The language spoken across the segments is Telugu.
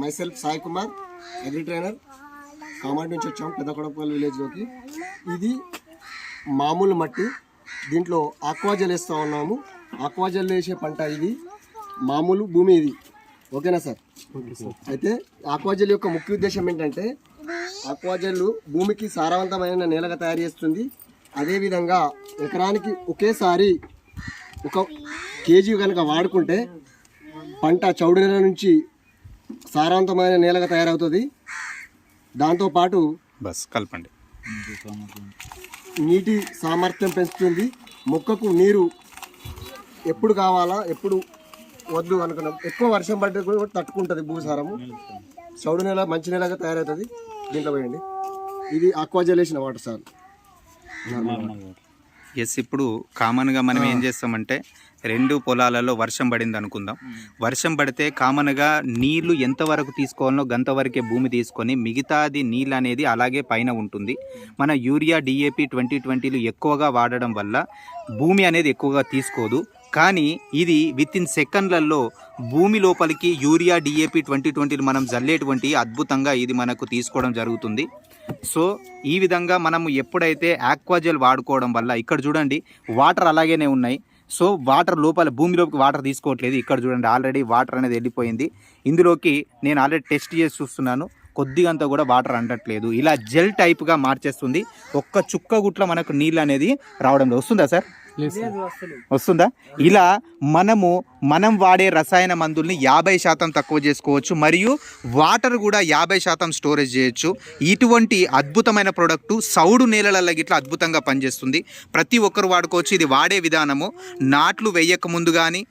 My self Sai Kumar agri trainer. Kamati నుంచి వచ్చాం పెద్ద కొడపల్లి విలేజ్లోకి ఇది మామూలు మట్టి. దీంట్లో ఆక్వాజల్ వేస్తూ ఉన్నాము. ఆక్వాజల్ వేసే పంట ఇది. మామూలు భూమి ఇది. ఓకేనా సార్? అయితే ఆక్వాజల్ యొక్క ముఖ్య ఉద్దేశం ఏంటంటే ఆక్వాజల్ భూమికి సారవంతమైన నేలగా తయారు చేస్తుంది. అదేవిధంగా ఎకరానికి ఒకేసారి ఒక కేజీ కనుక వాడుకుంటే పంట చౌడు నెల నుంచి సారవంతమైన నేలగా తయారవుతుంది. దాంతోపాటు బస్ కలపండి. నీటి సామర్థ్యం పెంచుతుంది. మొక్కకు నీరు ఎప్పుడు కావాలా ఎప్పుడు వద్దు అనుకున్నాం ఎక్కువ వర్షం పడితే కూడా తట్టుకుంటుంది భూసారము. చౌడు నేల మంచి నేలగా తయారవుతుంది. దీంట్లో పోయండి. ఇది అక్వాజలేసిన వాటర్ సార్ ఎస్ ఇప్పుడు కామన్గా మనం ఏం చేస్తామంటే రెండు పొలాలలో వర్షం పడింది అనుకుందాం. వర్షం పడితే కామన్గా నీళ్ళు ఎంతవరకు తీసుకోవాలో గంతవరకే భూమి తీసుకొని మిగతాది నీళ్ళు అనేది అలాగే పైన ఉంటుంది. మన యూరియా డిఏపి ట్వంటీ ట్వంటీలు ఎక్కువగా వాడడం వల్ల భూమి అనేది ఎక్కువగా తీసుకోదు. కానీ ఇది విత్ ఇన్ సెకండ్లలో భూమి లోపలికి యూరియా డిఏపి ట్వంటీ ట్వంటీలు మనం జల్లేటువంటి అద్భుతంగా ఇది మనకు తీసుకోవడం జరుగుతుంది. సో ఈ విధంగా మనము ఎప్పుడైతే ఆక్వాజెల్ వాడుకోవడం వల్ల ఇక్కడ చూడండి వాటర్ అలాగేనే ఉన్నాయి. సో వాటర్ లోపల భూమిలోకి వాటర్ తీసుకోవట్లేదు. ఇక్కడ చూడండి ఆల్రెడీ వాటర్ అనేది వెళ్ళిపోయింది. ఇందులోకి నేను ఆల్రెడీ టెస్ట్ చేసి చూస్తున్నాను. కొద్దిగంత కూడా వాటర్ అంటట్లేదు. ఇలా జెల్ టైప్గా మార్చేస్తుంది. ఒక్క చుక్క గుట్ల మనకు నీళ్ళు అనేది రావడం వస్తుందా సార్? వస్తుందా? ఇలా మనము మనం వాడే రసాయన మందుల్ని యాభై శాతం తక్కువ చేసుకోవచ్చు మరియు వాటర్ కూడా యాభై శాతం స్టోరేజ్ చేయొచ్చు. ఇటువంటి అద్భుతమైన ప్రోడక్టు సౌడు నేలలలో గిట్లా అద్భుతంగా పనిచేస్తుంది. ప్రతి ఒక్కరు వాడుకోవచ్చు. ఇది వాడే విధానము. నాట్లు వేయక ముందు కానీ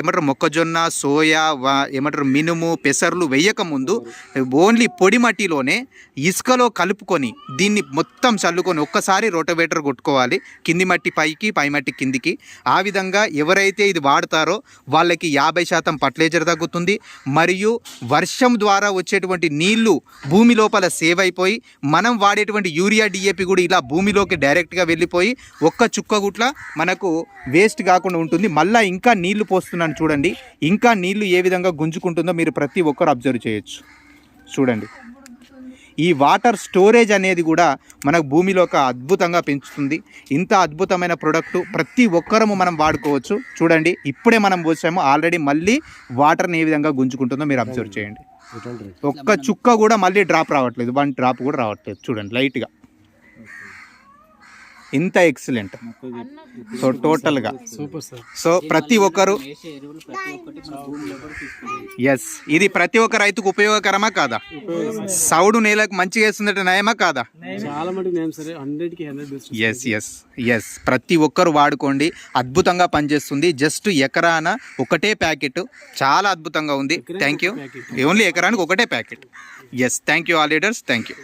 ఏమంటారు మొక్కజొన్న సోయా ఏమంటారు మినుము పెసర్లు వేయక ముందు ఓన్లీ పొడి మట్టిలోనే ఇసుకలో కలుపుకొని దీన్ని మొత్తం చల్లుకొని ఒక్కసారి రోటవేటర్ కొట్టుకోవాలి. కింది మట్టి పైకి పై కిందికి. ఆ విధంగా ఎవరైతే ఇది వాడతారో వాళ్ళకి యాభై శాతం ఫర్టిలైజర్ తగ్గుతుంది. మరియు వర్షం ద్వారా వచ్చేటువంటి నీళ్ళు భూమి లోపల సేవ్ అయిపోయి మనం వాడేటువంటి యూరియా డిఏపి కూడా ఇలా భూమిలోకి డైరెక్ట్గా వెళ్ళిపోయి ఒక్క చుక్క గుట్ల మనకు వేస్ట్ కాకుండా ఉంటుంది. మళ్ళీ ఇంకా నీళ్ళు పోస్తున్నాను చూడండి. ఇంకా నీళ్ళు ఏ విధంగా గుంజుకుంటుందో మీరు ప్రతి ఒక్కరు అబ్జర్వ్ చేయొచ్చు. చూడండి. ఈ వాటర్ స్టోరేజ్ అనేది కూడా మనకు భూమిలో ఒక అద్భుతంగా పెంచుతుంది. ఇంత అద్భుతమైన ప్రొడక్ట్ ప్రతి ఒక్కరము మనం వాడుకోవచ్చు. చూడండి ఇప్పుడే మనం పోసాము. ఆల్రెడీ మళ్ళీ వాటర్ని ఏ విధంగా గుంజుకుంటుందో మీరు అబ్జర్వ్ చేయండి. ఒక్క చుక్క కూడా మళ్ళీ డ్రాప్ రావట్లేదు. వన్ డ్రాప్ కూడా రావట్లేదు. చూడండి లైట్గా. ఇంత ఎక్సలెంట్ సో టోటల్గా సూపర్ సార్ సో ప్రతి ఒక్కరు ఎస్ ఇది ప్రతి ఒక్క రైతుకు ఉపయోగకరమా కాదా? సౌడు నేలకు మంచిగా వేస్తుందంటే నయమా కాదా? ఎస్ ఎస్ ఎస్ ప్రతి ఒక్కరు వాడుకోండి. అద్భుతంగా పనిచేస్తుంది. జస్ట్ ఎకరాన ఒకటే ప్యాకెట్. చాలా అద్భుతంగా ఉంది. థ్యాంక్ యూ ఓన్లీ ఎకరానికి ఒకటే packet. Yes thank you all leaders thank you